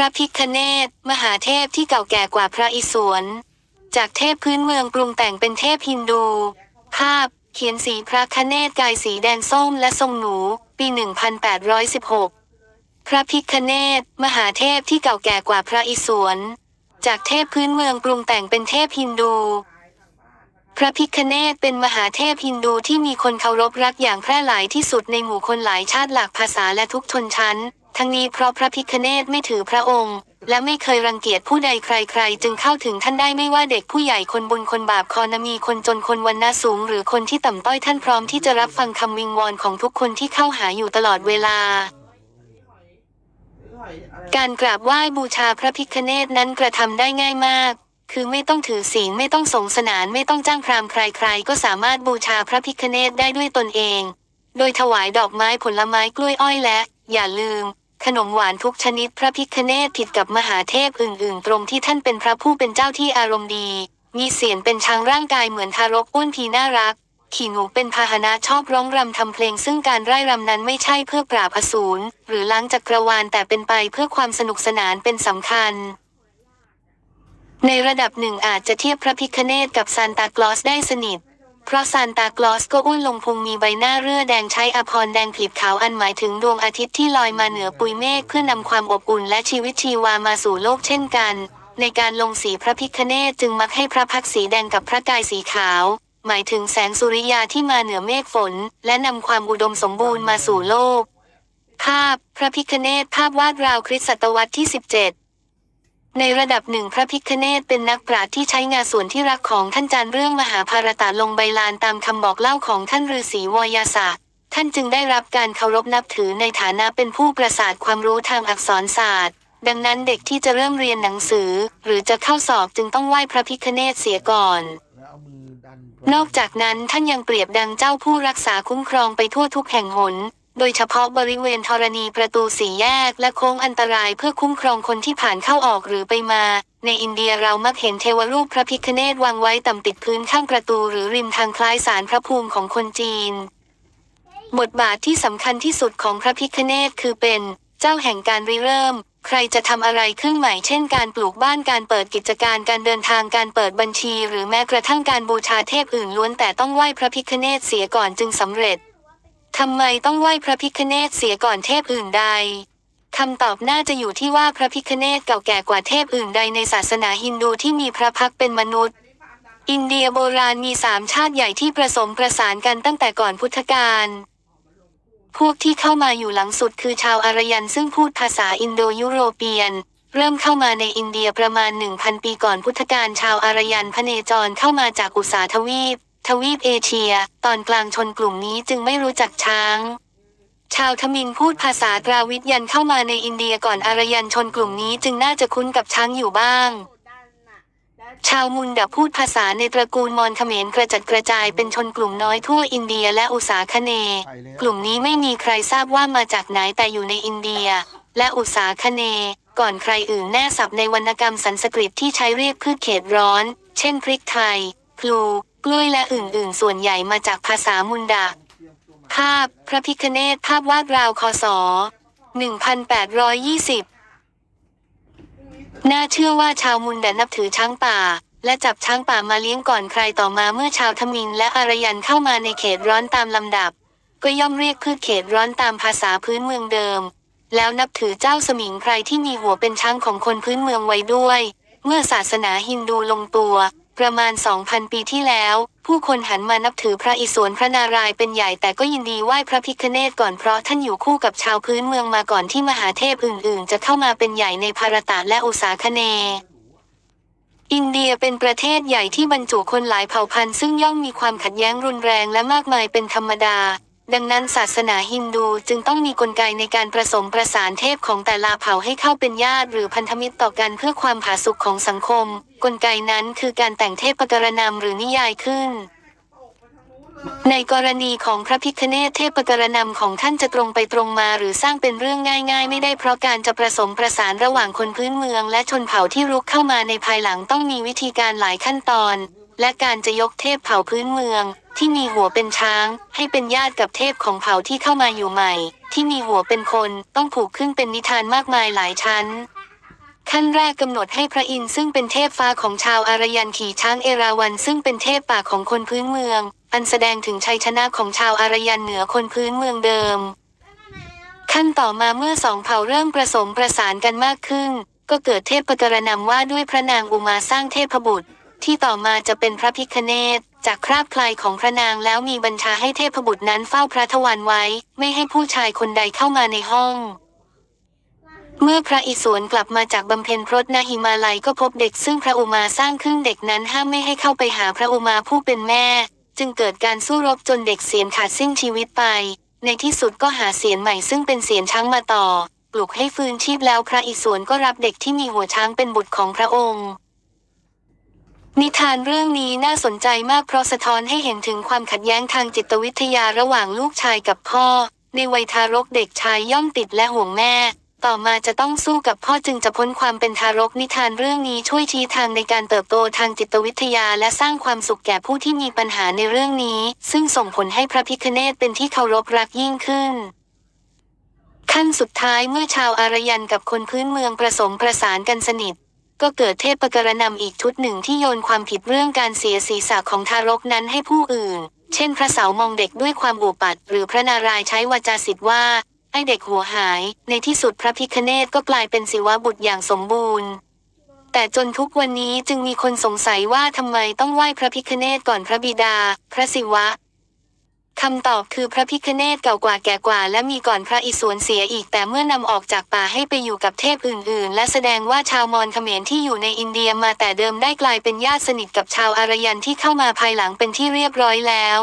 ระพิคเนตมหาเทพที่เก่าแก่กว่าพระอิศวร จากเทพพื้นเมืองปรุงแต่งเป็นเทพฮินดู ภาพ เขียนสีพระคเนตกายสีแดงส้มและทรงหนู ปี 1816 พระพิคเนตมหาเทพที่เก่าแก่กว่าพระอิศวร จากเทพพื้นเมืองปรุงแต่งเป็นเทพฮินดูพระพิคเนตเป็นมหาเทพฮินดูที่มีคนเคารพรักอย่างแพร่หลายที่สุดในหมู่คนหลายชาติหลากภาษาและทุกชนชั้น ทั้งนี้เพราะพระพิคเนตไม่ถือพระองค์ และไม่เคยรังเกียจผู้ใดใคร ๆ จึงเข้าถึงท่านได้ไม่ว่าเด็กผู้ใหญ่คนบุญคนบาปคอนมีคนจนคนวันณะสูง หรือคนที่ต่ำต้อยท่านพร้อมที่จะรับฟังคำวิงวอนของทุกคนที่เข้าหาอยู่ตลอดเวลาการกราบไหว้บูชาพระพิคเนตนั้นกระทำได้ง่ายมาก คือไม่ต้องถือศีลไม่ต้องสงสนานไม่ต้องจ้างพรามใครๆ ก็สามารถบูชาพระพิคเนตได้ด้วยตนเอง โดยถวายดอกไม้ผลไม้กล้วยอ้อยและ อย่าลืม ขนมหวานทุกชนิดพระพิคเนตผิดกับมหาเทพอื่นๆ ตรงที่ท่านเป็นพระผู้เป็นเจ้าที่อารมณ์ดี มีเสียงเป็นช้างร่างกายเหมือนทารกอ้วนพีน่ารัก ขี่หนูเป็นพาหนะชอบร้องรำทำเพลง ซึ่งการไร่รำนั้นไม่ใช่เพื่อปราบอสูรหรือล้างจักรวาลแต่เป็นไปเพื่อความสนุกสนานเป็นสำคัญในระดับหนึ่งอาจจะเทียบพระพิคเนตกับซานตาคลอสได้สนิท เพราะซานตาคลอสก็อ้วนลงพุงมีใบหน้าเรื่อแดงใช้อภรรแดงผิบขาวอันหมายถึงดวงอาทิตย์ที่ลอยมาเหนือปุยเมฆเพื่อนำความอบอุ่นและชีวิตชีวามาสู่โลกเช่นกัน ในการลงสีพระพิคเนตจึงมักให้พระพักสีแดงกับพระกายสีขาว หมายถึงแสงสุริยาที่มาเหนือเมฆฝน และนำความอุดมสมบูรณ์มาสู่โลก ภาพ พระพิคเนตภาพวาดราวคริสตศตวรรษที่ 17 ในระดับหนึ่งพระพิคเนตเป็นนักปราชญ์ที่ใช้งานส่วนที่รักของท่านจารย์เรื่องมหาภารตะลงใบลานตามคำบอกเล่าของท่านฤาษีวอยาศักดิ์ท่านจึงได้รับการเคารพนับถือในฐานะเป็นผู้ประสาทความรู้ทางอักษรศาสตร์ ดังนั้นเด็กที่จะเริ่มเรียนหนังสือ หรือจะเข้าสอบจึงต้องไหว้พระพิคเนตเสียก่อน นอกจากนั้นท่านยังเปรียบดังเจ้าผู้รักษาคุ้มครองไปทั่วทุกแห่งหน โดยเฉพาะบริเวณธรณีประตูสี่แยกและโค้งอันตรายเพื่อคุ้มครองคนที่ผ่านเข้าออกหรือไปมา ในอินเดียเรามักเห็นเทวรูปพระพิคเนตวางไว้ต่ำติดพื้นข้างประตูหรือริมทางคล้ายสารพระภูมิของคนจีน บทบาทที่สำคัญที่สุดของพระพิคเนตคือเป็น เจ้าแห่งการริเริ่มใครจะทำอะไรขึ้นใหม่เช่นการปลูกบ้านการเปิดกิจการการเดินทางการเปิดบัญชี หรือแม้กระทั่งการบูชาเทพอื่นล้วนแต่ต้องไหว้พระพิคเนตเสียก่อนจึงสำเร็จ ทำไมต้องไหว้พระพิคเนตเสียก่อนเทพอื่นใดคำตอบน่าจะอยู่ที่ว่าพระพิคเนตเก่าแก่กว่าเทพอื่นใดในศาสนาฮินดูที่มีพระพักเป็นมนุษย์ อินเดียโบราณมีสามชาติใหญ่ที่ผสมประสานกันตั้งแต่ก่อนพุทธกาลพวกที่เข้ามาอยู่หลังสุดคือชาวอารยันซึ่งพูดภาษาอินโดยุโรเปียน เริ่มเข้ามาในอินเดียประมาณ 1,000 ปีก่อนพุทธกาลชาวอารยันพเนจรเข้ามาจากอุษาทวีป ทวีปเอเชีย ตอนกลางชนกลุ่มนี้จึงไม่รู้จักช้าง ชาวทมินพูดภาษาตราวิทยันเข้ามาในอินเดียก่อนอารยันชนกลุ่มนี้จึงน่าจะคุ้นกับช้างอยู่บ้าง ชาวมุนดาพูดภาษาในตระกูลมอญเขมรกระจัดกระจายเป็นชนกลุ่มน้อยทั่วอินเดียและอุษาคเน กลุ่มนี้ไม่มีใครทราบว่ามาจากไหนแต่อยู่ในอินเดีย และอุษาคเน ก่อนใครอื่นแน่ศัพท์ในวรรณกรรมสันสกฤตที่ใช้เรียกพืชเขตร้อน เช่นพริกไทยพลู กล้วยและอื่นๆ ส่วนใหญ่มาจากภาษามุนดาภาพ พระพิคเนตภาพวาดราวคศ1820 น่าเชื่อว่าชาวมุนดานับถือช้างป่า และจับช้างป่ามาเลี้ยงก่อนใครต่อมาเมื่อชาวทมินและอารยันเข้ามาในเขตร้อนตามลำดับ ก็ย่อมเรียกพืชเขตร้อนตามภาษาพื้นเมืองเดิม แล้วนับถือเจ้าสมิงไพรที่มีหัวเป็นช้างของคนพื้นเมืองไว้ด้วย เมื่อศาสนาฮินดูลงตัว ประมาณ 2,000 ปีที่แล้ว ผู้คนหันมานับถือพระอิศวรพระนารายณ์เป็นใหญ่แต่ก็ยินดีไหว้พระพิคเนตก่อนเพราะท่านอยู่คู่กับชาวพื้นเมืองมาก่อนที่มหาเทพอื่น ๆ จะเข้ามาเป็นใหญ่ในภารตะและอุษาคเนย์อินเดียเป็นประเทศใหญ่ที่บรรจุคนหลายเผ่าพันธุ์ซึ่งย่อมมีความขัดแย้งรุนแรงและมากมายเป็นธรรมดา ดังนั้นศาสนาฮินดูจึงต้องมีกลไกในการผสมประสานเทพของแต่ละเผ่าให้เข้าเป็นญาติหรือพันธมิตรต่อกันเพื่อความผาสุกของสังคม กลไกนั้นคือการแต่งเทพปกรณามหรือนิยายขึ้น ในกรณีของพระพิคเนตเทพปกรณำของท่านจะตรงไปตรงมาหรือสร้างเป็นเรื่องง่าย ๆ ไม่ได้เพราะการจะผสมประสานระหว่างคนพื้นเมือง และชนเผ่าที่รุกเข้ามาในภายหลังต้องมีวิธีการหลายขั้นตอน และการจะยกเทพเผ่าพื้นเมือง ที่มีหัวเป็นช้าง ให้เป็นญาติกับเทพของเผ่าที่เข้ามาอยู่ใหม่ ที่มีหัวเป็นคนต้องผูกขึ้นเป็นนิทานมากมายหลายชั้น ขั้นแรกกำหนดให้พระอินทร์ซึ่งเป็นเทพฟ้าของชาวอารยันขี่ช้างเอราวัณซึ่งเป็นเทพป่าของคนพื้นเมือง อันแสดงถึงชัยชนะของชาวอารยันเหนือคนพื้นเมืองเดิม ขั้นต่อมาเมื่อสองเผ่าเริ่มประสมประสานกันมากขึ้น ก็เกิดเทพปกระนำว่าด้วยพระนางอุมาสร้างเทพบุตร ที่ต่อมาจะเป็นพระพิคเนตจากคราบคลของพระนางแล้วมีบัญชาให้เทพบุตรนั้นเฝ้าพระทวารไว้ ไม่ให้ผู้ชายคนใดเข้ามาในห้อง เมื่อพระอิศวรกลับมาจากบำเพ็ญพรตณหิมาลัยก็พบเด็กซึ่งพระอุมาสร้างขึ้นเด็กนั้นห้ามไม่ให้เข้าไปหาพระอุมาผู้เป็นแม่ จึงเกิดการสู้รบจนเด็กเสียนขาดสิ้นชีวิตไป ในที่สุดก็หาเสียนใหม่ซึ่งเป็นเสียนช้างมาต่อ ปลุกให้ฟื้นชีพแล้วพระอิศวรก็รับเด็กที่มีหัวช้างเป็นบุตรของพระองค์ นิทานเรื่องนี้น่าสนใจมากเพราะสะท้อนให้เห็นถึงความขัดแย้งทางจิตวิทยาระหว่างลูกชายกับพ่อ ในวัยทารกเด็กชายย่อมติดและห่วงแม่ ต่อมาจะต้องสู้กับพ่อจึงจะพ้นความเป็นทารกนิทานเรื่องนี้ช่วยชี้ทางในการเติบโตทางจิตวิทยาและสร้างความสุขแก่ผู้ที่มีปัญหาในเรื่องนี้ ซึ่งส่งผลให้พระพิคเนตเป็นที่เคารพรักยิ่งขึ้นขั้นสุดท้ายเมื่อชาวอารยันกับคนพื้นเมืองประสมประสานกันสนิท ก็เกิดเทพกระนำอีกชุดหนึ่งที่โยนความผิดเรื่องการเสียศีรษะของทารกนั้นให้ผู้อื่น เช่น พระเสามองเด็กด้วยความอุปัดหรือพระนารายใช้วาจาสิทธิ์ว่าไอเด็กหัวหาย ในที่สุดพระพิคเนตก็กลายเป็นศิวบุตรอย่างสมบูรณ์ แต่จนทุกวันนี้จึงมีคนสงสัยว่าทำไมต้องไหว้พระพิคเนตก่อนพระบิดา พระศิวะ คำตอบคือพระพิคเนตเก่ากว่าแก่กว่า และมีก่อนพระอิศวรเสียอีก แต่เมื่อนำออกจากป่าให้ไปอยู่กับเทพอื่น ๆ และแสดงว่าชาวมอญเขมรที่อยู่ในอินเดียมาแต่เดิมได้กลายเป็นญาติสนิทกับชาวอารยันที่เข้ามาภายหลังเป็นที่เรียบร้อยแล้ว